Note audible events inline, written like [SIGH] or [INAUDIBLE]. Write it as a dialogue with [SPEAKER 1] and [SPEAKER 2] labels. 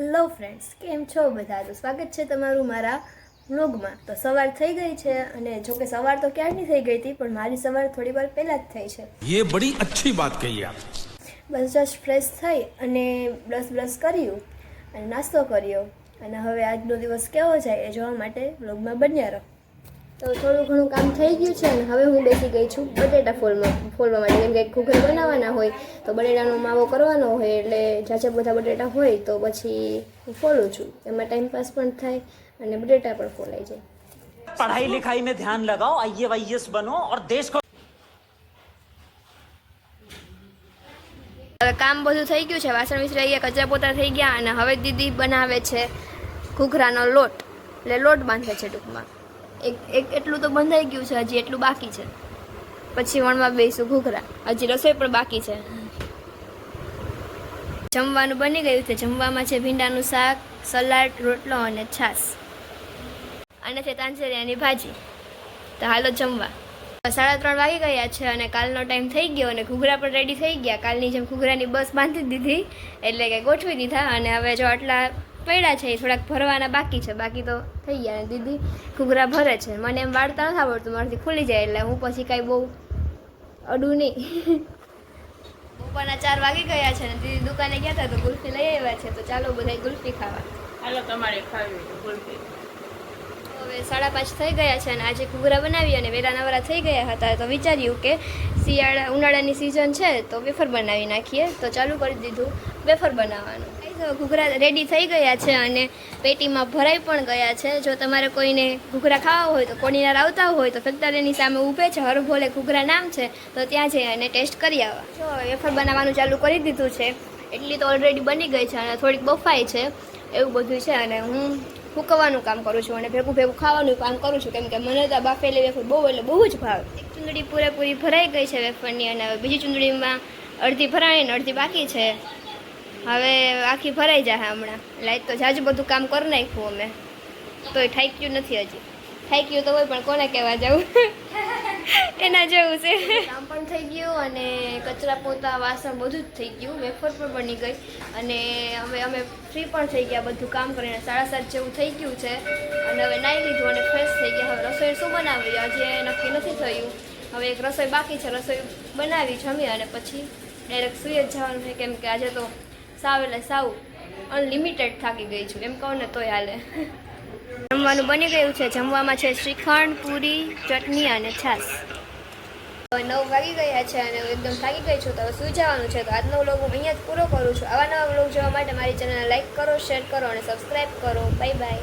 [SPEAKER 1] Hello friends કેમ છો બધા? તો સ્વાગત છે તમારું મારા વ્લોગમાં તો સવાર થઈ ગઈ છે અને જો કે સવાર તો ક્યારની થઈ ગઈ હતી પણ મારી સવાર થોડી વાર પહેલાં જ થઈ છે.
[SPEAKER 2] એ બડી અચ્છી વાત કહી આપ.
[SPEAKER 1] બસ જસ્ટ ફ્રેશ થઈ અને બ્રશ બ્રશ કર્યું અને નાસ્તો કર્યો. અને હવે આજનો દિવસ કેવો જાય એ જોવા માટે વ્લોગમાં બન્યા રહો. તો થોડું ઘણું કામ થઈ ગયું છે અને હવે હું બેસી ગઈ છું બટેટા ફોલમાં ફોલવા માટે. કેમ કે ઘૂઘર બનાવવાના હોય તો બટેટાનો માવો કરવાનો હોય એટલે જાજા બધા બટેટા હોય તો પછી હું ફોલું છું. એમાં ટાઈમપાસ પણ થાય અને બટેટા પણ ફોલાઈ જાય.
[SPEAKER 3] પઢાઈ લિખાઈ મેં ધ્યાન લગાઓ આઈએવાઈએસ બનો ઓર દેશ કો
[SPEAKER 1] હવે કામ બધું થઈ ગયું છે. વાસણ વિસરાઈ અહીંયા કચરા પોતા થઈ ગયા અને હવે દીદી બનાવે છે ઘૂઘરાનો લોટ. એટલે લોટ બાંધે છે ટૂંકમાં. એક એટલું તો બંધાઈ ગયું છે, હજી એટલું બાકી છે. પછી વણમાં બેસું ઘૂઘરા. હજી રસોઈ પણ બાકી છે. જમવાનું બની ગયું છે. જમવામાં છે ભીંડાનું શાક, સલાડ, રોટલો અને છાશ. અને છે તાંજરિયાની ભાજી. તો હાલો જમવા. સાડા ત્રણ વાગી ગયા છે અને કાલનો ટાઈમ થઈ ગયો અને ઘૂઘરા પણ રેડી થઈ ગયા. કાલની જેમ ઘૂઘરાની બસ બાંધી દીધી, એટલે કે ગોઠવી દીધા. અને હવે જો આટલા પડ્યા છે એ થોડાક ભરવાના બાકી છે. બાકી તો થઈ ગયા અને દીદી. ઘૂઘરા ભરે છે. મને એમ વાળતા નથી આવડતું મારાથી ખુલી જાય એટલે હું પછી કાંઈ બહુ અડું નહીં. બપોરના ચાર વાગી ગયા છે અને દીદી દુકાને ગયા હતા તો ગુલ્ફી લઈ આવ્યા છે તો ચાલો બધા ગુલ્ફી ખાવા.
[SPEAKER 4] હાલો તમારે ખાવી ગુલ્ફી.
[SPEAKER 1] હવે સાડા પાંચ થઈ ગયા છે અને આજે ઘૂઘરા બનાવી અને વેલા નવરા થઈ ગયા હતા તો વિચાર્યું કે શિયાળા, ઉનાળાની સિઝન છે તો વેફર બનાવી નાખીએ. તો ચાલુ કરી દીધું વેફર બનાવવાનું. ઘૂઘરા રેડી થઈ ગયા છે અને પેટીમાં ભરાઈ પણ ગયા છે. જો તમારે કોઈને ઘૂઘરા ખાવા હોય તો કોડીનાર આવતા હોય તો ફેક્ટરીની સામે ઊભે છે. હરભોલે ઘૂઘરા નામ છે તો ત્યાં જઈ અને ટેસ્ટ કરી આવવા જો વેફર બનાવવાનું ચાલુ કરી દીધું છે. એટલી તો ઓલરેડી બની ગઈ છે અને થોડીક બફાઈ છે. એવું બધું છે અને હું હુકવવાનું કામ કરું છું અને ભેગું ભેગું ખાવાનું કામ કરું છું. કેમ કે મને તો બાફેલી વેફર બહુ એટલે બહુ જ ભાવે. એક ચૂંદડી પૂરેપૂરી ભરાઈ ગઈ છે વેફરની અને હવે બીજી ચૂંદડીમાં અડધી ભરાણી ને અડધી બાકી છે. હવે આખી ભરાઈ જાય હમણાં. લાઈટ તો જાજુ બધું કામ કરી નાખ્યું અમે. તોય થાક્યું નથી હજી. થાક્યું તો હોય પણ કોને કહેવા જવું [LAUGHS] એના જેવું છે. કામ પણ થઈ ગયું અને કચરા પોતા, વાસણ બધું જ થઈ ગયું. વેફર પણ બની ગઈ. અને હવે અમે ફ્રી પણ થઈ ગયા બધું કામ કરીને. સાડા સાત જેવું થઈ ગયું છે. અને હવે નાહી લીધું અને ફ્રેશ થઈ ગયા. હવે રસોઈ શું બનાવી? આજે નક્કી નથી થયું. હવે એક રસોઈ બાકી છે. રસોઈ બનાવી જમી અને પછી ડાયરેક્ટ સુઈ જ જવાનું છે. કેમ કે આજે તો સાવ એટલે સાવ અનલિમિટેડ થાકી ગઈ છું. એમ કહું ને તોય હાલે. [LAUGHS] જમવાનું બની ગયું છે. જમવામાં છે શ્રીખંડ, પૂરી, ચટણી અને હવે નવ વાગી ગયા છે અને એકદમ થાકી ગઈ છું. તો હવે સુઈ જવાનું છે. તો આજનો વ્લોગ હું અહીંયા જ પૂરો કરું છું. આવા નવા વ્લોગ જોવા માટે મારી ચેનલને લાઈક કરો શેર કરો અને સબસ્ક્રાઈબ કરો. Bye bye